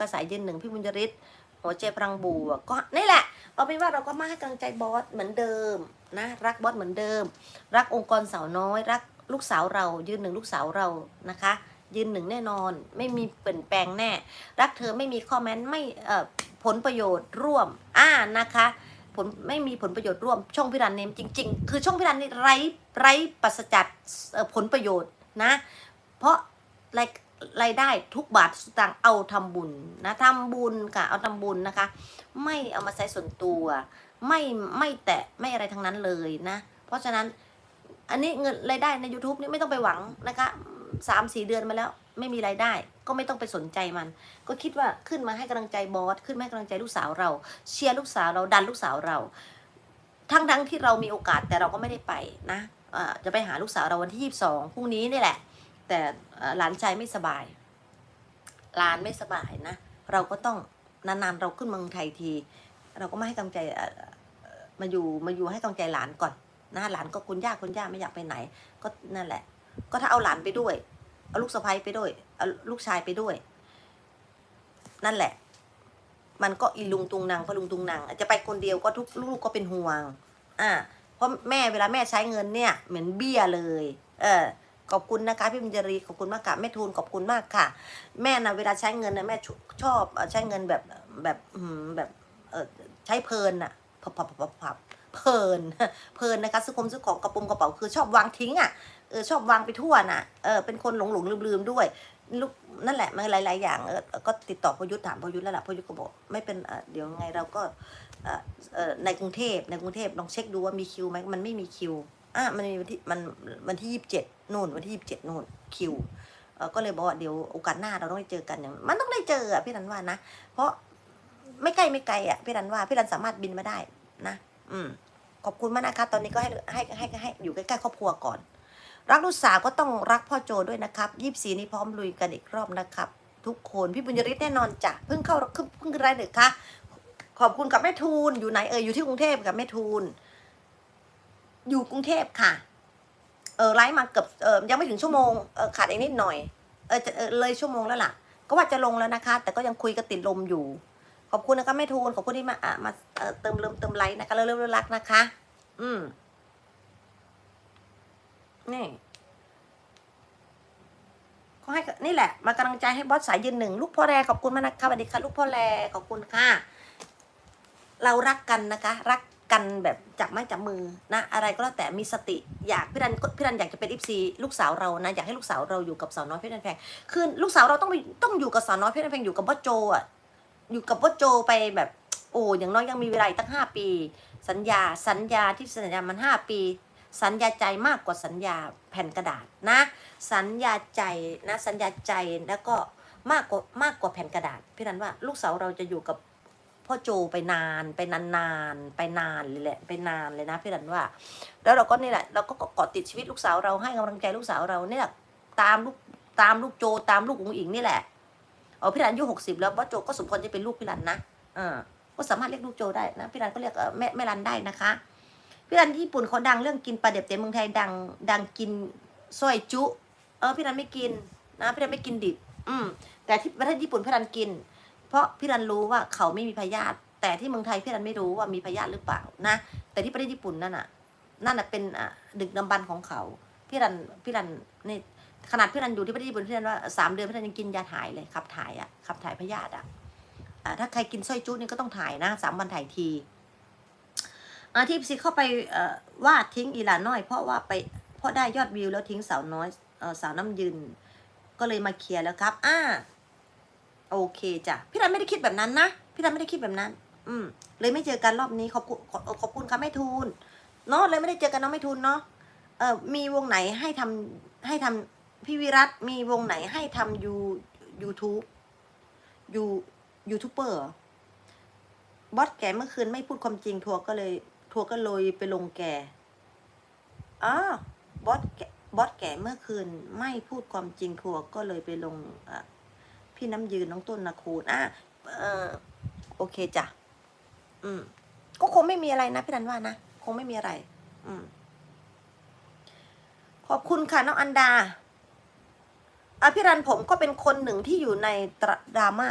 กระสายยืนหนึ่งพี่บุญยริศหัวใจพลังบวกก็นี่แหละ เอาเป็นว่าเราก็มาให้กำลังใจบอสเหมือนเดิมนะรักบอสเหมือนเดิม รักองค์กรสาวน้อย รักลูกสาวเรา ยืนหนึ่งลูกสาวเรานะคะ ยืนหนึ่งแน่นอน ไม่มีเปลี่ยนแปลงแน่ รักเธอไม่มีข้อแม้นไม่เอ่อผลประโยชน์ร่วมอ่านะคะผลไม่มีผลประโยชน์ร่วมช่องพิรันเนมจริง ๆ คือช่องพิรันนี่ไร้ไร้ปราศจากผลประโยชน์นะ เพราะราย รายได้ทุกบาทสตางค์เอาทำบุญนะทำบุญค่ะเอาทำบุญนะคะ ไม่เอามาใช้ส่วนตัว ไม่ไม่แตะไม่อะไรทั้งนั้นเลยนะ เพราะฉะนั้นอันนี้เงินรายได้ใน YouTube นี่ไม่ต้องไปหวังนะคะสามสี่เดือนมาแล้ว ไม่มีรายได้ ก็ไม่ต้องไปสนใจมัน ก็คิดว่าขึ้นมาให้กำลังใจบอสขึ้นมาให้กำลังใจลูกสาวเรา เชียร์ลูกสาวเราดันลูกสาวเรา ทั้งทั้งที่เรามีโอกาสแต่เราก็ไม่ได้ไปนะเอ่อจะไปหาลูกสาวเราวันที่ยี่สิบสองพรุ่งนี้นี่แหละ แต่หลานชายไม่สบาย หลานไม่สบายนะ เราก็ต้องนานๆเราขึ้นเมืองไทยที เราก็ไม่ให้กำลังใจมาอยู่มาอยู่ให้กำลังใจหลานก่อนนะหลานก็คุณย่าคุณย่าไม่อยากไปไหน ก็นั่นแหละ ก็ถ้าเอาหลานไปด้วย เอาลูกสะใภ้ไปด้วยเอาลูกชายไปด้วย นั่นแหละ มันก็อีลุงตุงนางพลุงตุงนางจจะไปคนเดียวก็ทุกลูกก็เป็นห่วง อ่า เพราะแม่เวลาแม่ใช้เงินเนี่ย เหมือนเบี้ยเลย เออ ขอบคุณนะคะพี่บุญจรีขอบคุณมากค่ะแม่ทูลขอบคุณมากค่ะ แม่นะเวลาใช้เงินนะแม่ชอบใช้เงินแบบแบบแบบเออใช้เพลินอะพับพับพับพับเพลินเพลินนะคะซื้อคมซื้อของกระปุมกระเป๋าคือชอบวางทิ้งอะเออชอบวางไปทั่วน่ะเออเป็นคนหลงหลงลืมลืมด้วยลูกนั่นแหละมันหลาย ๆ อย่างเออก็ติดต่อพยุทธถามพยุทธแล้วล่ะพยุทธก็บอกไม่เป็นเดี๋ยวไงเราก็ในกรุงเทพในกรุงเทพลองเช็คดูว่ามีคิวไหมมันไม่มีคิว อะมันมีวันที่มันวันที่ยี่สิบเจ็ดนู่นวันที่ยี่สิบเจ็ดนู่นคิวเออก็เลยบอกว่าเดี๋ยวโอกาสหน้าเราต้องได้เจอกันอย่างมันต้องได้เจออะพี่รันว่านะ เพราะไม่ใกล้ไม่ไกลอะพี่รันว่าพี่รันสามารถบินมาได้นะ อืม ขอบคุณมากนะคะ ตอนนี้ก็ให้ให้ให้ให้อยู่ใกล้ๆครอบครัวก่อน รักลูกสาวก็ต้องรักพ่อโจด้วยนะครับยี่สี่นี้พร้อมลุยกันอีกรอบนะครับ ทุกคนพี่บุญยริศแน่นอนจ้ะเพิ่งเข้าเพิ่งเพิ่งไรหนึ่งคะขอบคุณกับแม่ทูลอยู่ไหนเอออยู่ที่กรุงเทพกับแม่ทูล อยู่กรุงเทพค่ะ เออไลฟ์มาเกือบเออยังไม่ถึงชั่วโมงเออขาดอีกนิดหน่อย เออจะเออเลยชั่วโมงแล้วล่ะ ก็ว่าจะลงแล้วนะคะ แต่ก็ยังคุยกับติดลมอยู่ ขอบคุณนะคะแม่ทูนขอบคุณที่มาอะมาเออเติมเริ่มเติมไลค์นะคะเริ่มเริ่มรักนะคะ อืมนี่ก็ให้นี่แหละ มากำลังใจให้บอสสายยืนหนึ่งลูกพ่อแรขอบคุณมากนะคะสวัสดีค่ะ ลูกพ่อแรขอบคุณค่ะ เรารักกันนะคะ รัก กันแบบจับไม้จับมือนะอะไรก็แล้วแต่มีสติอยากพี่รันพี่รันอยากจะเป็นอิฟซีลูกสาวเรานะอยากให้ลูกสาวเราอยู่กับสาวน้อยเพชรแพงคือลูกสาวเราต้องไปต้องอยู่กับสาวน้อยเพชรแพงอยู่กับบอสโจอะอยู่กับบอสโจไปแบบโอ้อย่างน้อยยังมีเวลาตั้งห้าปี สัญญาสัญญาที่สัญญามันห้าปี สัญญาใจมากกว่าสัญญาแผ่นกระดาษนะ สัญญาใจนะสัญญาใจแล้วก็มากกว่ามากกว่าแผ่นกระดาษพี่รันว่าลูกสาวเราจะอยู่กับ พ่อโจไปนานไปนานๆไปนานเลยแหละไปนานเลยนะพี่รันว่า แล้วเราก็นี่แหละเราก็เกาะติดชีวิตลูกสาวเราให้กำลังใจลูกสาวเราเนี่ยตามลูกตามลูกโจตามลูกอุ๋งอิงนี่แหละเอาพี่รันอายุหกสิบแล้วพ่อโจก็สมควรจะเป็นลูกพี่รันนะอ่าก็สามารถเรียกลูกโจได้นะพี่รันก็เรียกแม่แม่รันได้นะคะพี่รันที่ญี่ปุ่นเขาดังเรื่องกินปลาเด็บแต่เมืองไทยดัง ดังกินซอยจุ เออพี่รันไม่กินนะพี่รันไม่กินดิบอืมแต่ที่ประเทศญี่ปุ่นพี่รันกิน เพราะพี่รันรู้ว่าเขาไม่มีพยาธิแต่ที่เมืองไทยพี่รันไม่รู้ว่ามีพยาธิหรือเปล่านะ แต่ที่ประเทศญี่ปุ่นนั่นน่ะนั่นน่ะเป็นอะดึกดำบรรพ์ของเขาพี่รันพี่รันนี่ขนาดพี่รันอยู่ที่ประเทศญี่ปุ่นพี่รันว่าสามเดือนพี่รันยังกินยาถ่ายเลยขับถ่ายอะขับถ่ายพยาธิอะถ้าใครกินสร้อยจุ๊นี่ก็ต้องถ่ายนะสามวันถ่ายทีอ่าที่ซีเข้าไปวาดทิ้งอีหลาน้อย เพราะว่าไปเพราะได้ยอดวิวแล้วทิ้งสาวน้อยอสาวน้ำยืน ก็เลยมาเคลียร์แล้วครับ อ่า โอเคจ้ะพี่รันไม่ได้คิดแบบนั้นนะพี่รันไม่ได้คิดแบบนั้น อืม เลยไม่เจอกันรอบนี้ขอบคุณขอบคุณค่ะแม่ทูลเนาะเลยไม่ได้เจอกันเนาะแม่ทูลเนาะเออมีวงไหนให้ทำให้ทำพี่วิรัตมีวงไหนให้ทำยูยูทูบยูยูทูบเบอร์บอสแกเมื่อคืนไม่พูดความจริงทัวร์ก็เลย ทัวร์ก็เลยไปลงแกอ๋อบอสแกบอสแกเมื่อคืนไม่พูดความจริงทัวร์ก็เลยไปลงอะ พี่น้ำยืนน้องต้นนะคูอะเออโอเคจ้ะอืม ก็คงไม่มีอะไรนะพี่รันว่านะคงไม่มีอะไร อืม ขอบคุณค่ะน้องอันดาอภิรันผมก็เป็นคนหนึ่งที่อยู่ในดราม่า